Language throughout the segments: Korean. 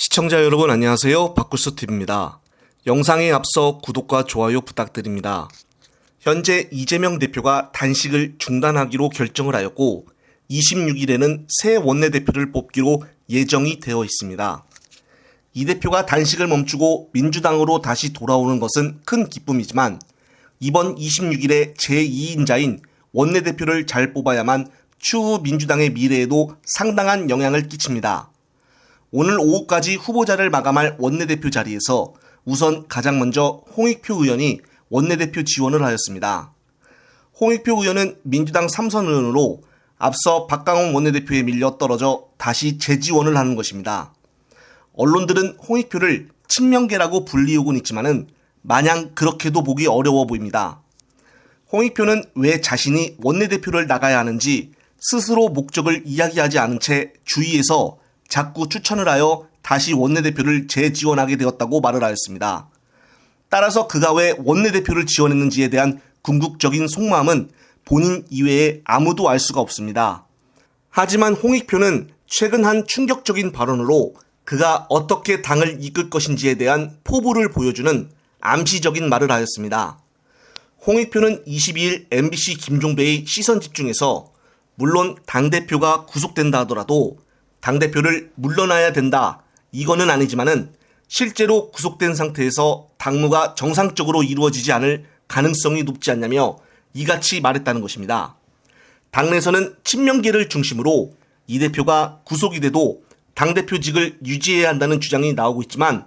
시청자 여러분 안녕하세요. 박구스TV입니다. 영상에 앞서 구독과 좋아요 부탁드립니다. 현재 이재명 대표가 단식을 중단하기로 결정을 하였고 26일에는 새 원내대표를 뽑기로 예정이 되어 있습니다. 이 대표가 단식을 멈추고 민주당으로 다시 돌아오는 것은 큰 기쁨이지만 이번 26일에 제2인자인 원내대표를 잘 뽑아야만 추후 민주당의 미래에도 상당한 영향을 끼칩니다. 오늘 오후까지 후보자를 마감할 원내대표 자리에서 우선 가장 먼저 홍익표 의원이 원내대표 지원을 하였습니다. 홍익표 의원은 민주당 3선 의원으로 앞서 박강원 원내대표에 밀려 떨어져 다시 재지원을 하는 것입니다. 언론들은 홍익표를 친명계라고 불리우곤 있지만은 마냥 그렇게도 보기 어려워 보입니다. 홍익표는 왜 자신이 원내대표를 나가야 하는지 스스로 목적을 이야기하지 않은 채 주위에서 자꾸 추천을 하여 다시 원내대표를 재지원하게 되었다고 말을 하였습니다. 따라서 그가 왜 원내대표를 지원했는지에 대한 궁극적인 속마음은 본인 이외에 아무도 알 수가 없습니다. 하지만 홍익표는 최근 한 충격적인 발언으로 그가 어떻게 당을 이끌 것인지에 대한 포부를 보여주는 암시적인 말을 하였습니다. 홍익표는 22일 MBC 김종배의 시선 집중에서 물론 당대표가 구속된다 하더라도 당대표를 물러나야 된다. 이거는 아니지만은 실제로 구속된 상태에서 당무가 정상적으로 이루어지지 않을 가능성이 높지 않냐며 이같이 말했다는 것입니다. 당내에서는 친명계를 중심으로 이 대표가 구속이 돼도 당대표직을 유지해야 한다는 주장이 나오고 있지만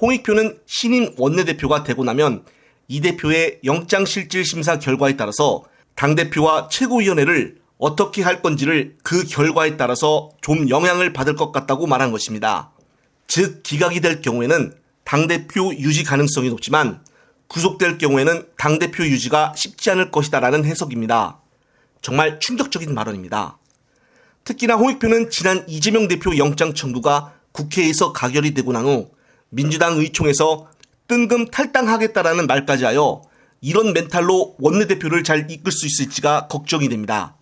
홍익표는 신임 원내대표가 되고 나면 이 대표의 영장실질심사 결과에 따라서 당대표와 최고위원회를 어떻게 할 건지를 그 결과에 따라서 좀 영향을 받을 것 같다고 말한 것입니다. 즉, 기각이 될 경우에는 당대표 유지 가능성이 높지만 구속될 경우에는 당대표 유지가 쉽지 않을 것이다라는 해석입니다. 정말 충격적인 발언입니다. 특히나 홍익표는 지난 이재명 대표 영장 청구가 국회에서 가결이 되고 난 후 민주당 의총에서 뜬금 탈당하겠다라는 말까지 하여 이런 멘탈로 원내대표를 잘 이끌 수 있을지가 걱정이 됩니다.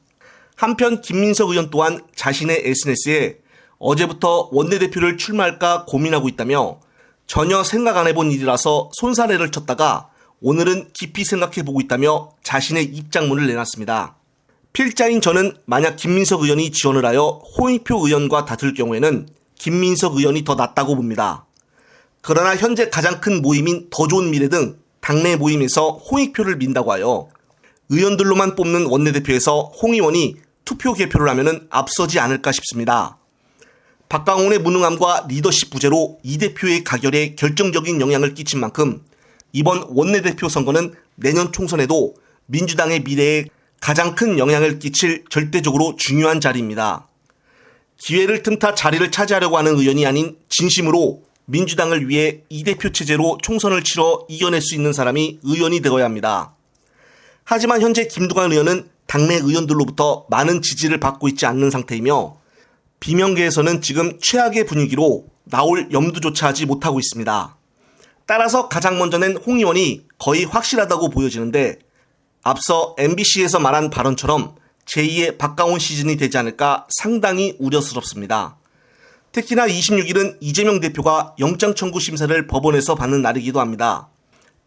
한편 김민석 의원 또한 자신의 SNS에 어제부터 원내대표를 출마할까 고민하고 있다며 전혀 생각 안 해본 일이라서 손사래를 쳤다가 오늘은 깊이 생각해 보고 있다며 자신의 입장문을 내놨습니다. 필자인 저는 만약 김민석 의원이 지원을 하여 홍익표 의원과 다툴 경우에는 김민석 의원이 더 낫다고 봅니다. 그러나 현재 가장 큰 모임인 더 좋은 미래 등 당내 모임에서 홍익표를 민다고 하여 의원들로만 뽑는 원내대표에서 홍 의원이 투표 개표를 하면 앞서지 않을까 싶습니다. 박강원의 무능함과 리더십 부재로 이 대표의 가결에 결정적인 영향을 끼친 만큼 이번 원내대표 선거는 내년 총선에도 민주당의 미래에 가장 큰 영향을 끼칠 절대적으로 중요한 자리입니다. 기회를 틈타 자리를 차지하려고 하는 의원이 아닌 진심으로 민주당을 위해 이 대표 체제로 총선을 치러 이겨낼 수 있는 사람이 의원이 되어야 합니다. 하지만 현재 김두관 의원은 당내 의원들로부터 많은 지지를 받고 있지 않는 상태이며 비명계에서는 지금 최악의 분위기로 나올 염두조차 하지 못하고 있습니다. 따라서 가장 먼저 낸 홍 의원이 거의 확실하다고 보여지는데 앞서 MBC에서 말한 발언처럼 제2의 박강원 시즌이 되지 않을까 상당히 우려스럽습니다. 특히나 26일은 이재명 대표가 영장 청구 심사를 법원에서 받는 날이기도 합니다.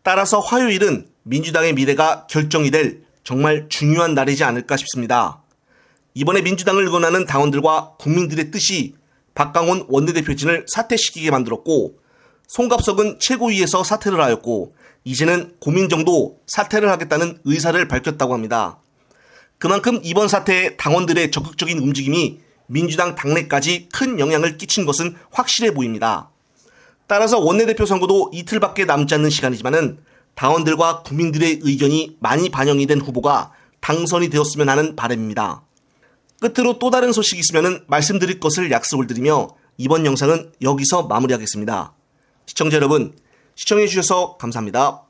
따라서 화요일은 민주당의 미래가 결정이 될 정말 중요한 날이지 않을까 싶습니다. 이번에 민주당을 응원하는 당원들과 국민들의 뜻이 박강원 원내대표진을 사퇴시키게 만들었고 송갑석은 최고위에서 사퇴를 하였고 이제는 고민정도 사퇴를 하겠다는 의사를 밝혔다고 합니다. 그만큼 이번 사태에 당원들의 적극적인 움직임이 민주당 당내까지 큰 영향을 끼친 것은 확실해 보입니다. 따라서 원내대표 선거도 이틀밖에 남지 않는 시간이지만은 당원들과 국민들의 의견이 많이 반영이 된 후보가 당선이 되었으면 하는 바람입니다. 끝으로 또 다른 소식이 있으면 말씀드릴 것을 약속을 드리며 이번 영상은 여기서 마무리하겠습니다. 시청자 여러분, 시청해주셔서 감사합니다.